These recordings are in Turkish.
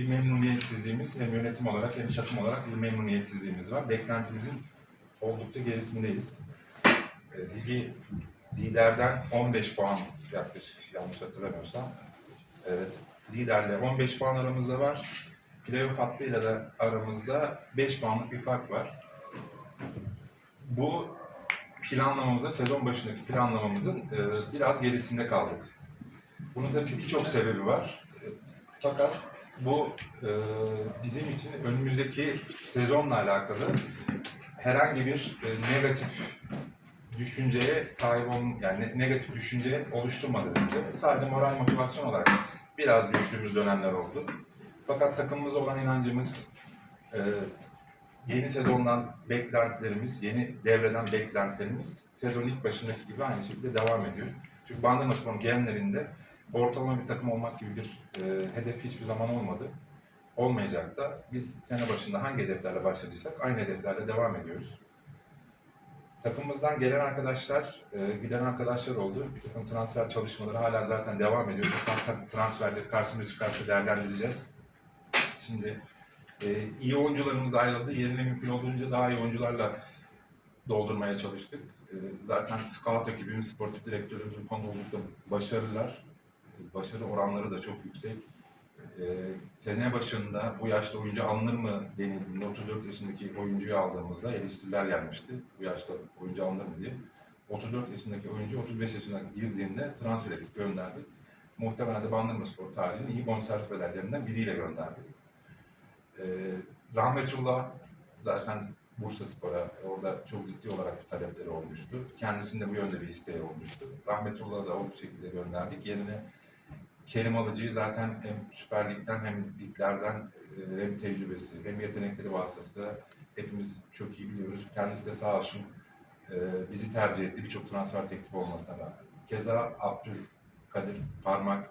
bir memnuniyetsizliğimiz hem yönetim olarak hem takım olarak bir memnuniyetsizliğimiz var. Beklentimizin oldukça gerisindeyiz. E, ligi liderden 15 puan yaklaşık yanlış hatırlamıyorsam. Evet. Liderle 15 puan aramızda var. Playoff hattıyla da aramızda 5 puanlık bir fark var. Bu planlamamıza, sezon başındaki planlamamızın e, biraz gerisinde kaldık. Bunun tabii birçok sebebi var. E, Fakat bu e, bizim için önümüzdeki sezonla alakalı herhangi bir e, negatif düşünceye sahip olun, yani ne- negatif düşünce oluşturmadı bize. Sadece moral motivasyon olarak biraz düştüğümüz dönemler oldu. Fakat takımımıza olan inancımız, e, yeni sezondan beklentilerimiz, yeni devreden beklentilerimiz sezon ilk başındaki gibi aynı şekilde devam ediyor. Çünkü Bandırmaspor'un genlerinde ortalama bir takım olmak gibi bir e, hedef hiçbir zaman olmadı. Olmayacak da biz sene başında hangi hedeflerle başladıysak aynı hedeflerle devam ediyoruz. Takımımızdan gelen arkadaşlar, e, giden arkadaşlar oldu. Bir takım transfer çalışmaları hala zaten devam ediyor. İnsan transferleri karşımıza çıkarsa değerlendireceğiz. Şimdi e, iyi oyuncularımız da ayrıldı. Yerine mümkün olduğunca daha iyi oyuncularla doldurmaya çalıştık. E, zaten scout ekibimiz, sportif direktörümüz bu konuda oldukça başarılılar. Başarı oranları da çok yüksek. E, sene başında bu yaşta oyuncu alınır mı denildiğinde 34 yaşındaki oyuncuyu aldığımızda eleştiriler gelmişti. Bu yaşta oyuncu alınır mı diye. 34 yaşındaki oyuncu 35 yaşına girdiğinde transfer edip gönderdik. Muhtemelen de Bandırmaspor tarihinin iyi bonservis bedellerinden biriyle gönderdik. Ee, Rahmetullah zaten Bursa Spor'a orada çok ciddi olarak bir talepleri olmuştu. Kendisinde bu yönde bir isteği olmuştu. Rahmetullah'ı da o şekilde gönderdik. Yerine Kerim Alıcı'yı zaten hem Süper Lig'den hem liglerden e, hem tecrübesi hem yetenekleri vasıtasıyla hepimiz çok iyi biliyoruz. Kendisi de sağ olsun e, bizi tercih etti birçok transfer teklifi olmasına rağmen. Keza Abdülkadir Parmak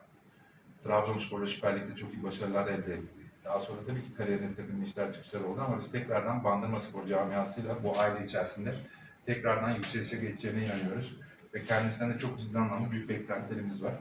Trabzonspor'la Süper Lig'de çok iyi başarılar elde etti. Daha sonra tabii ki kariyerinde bir takım işler çıkışlar oldu ama biz tekrardan Bandırma Spor camiasıyla bu aile içerisinde tekrardan yükselişe geçeceğine inanıyoruz. Ve kendisinden de çok ciddi anlamda büyük beklentilerimiz var.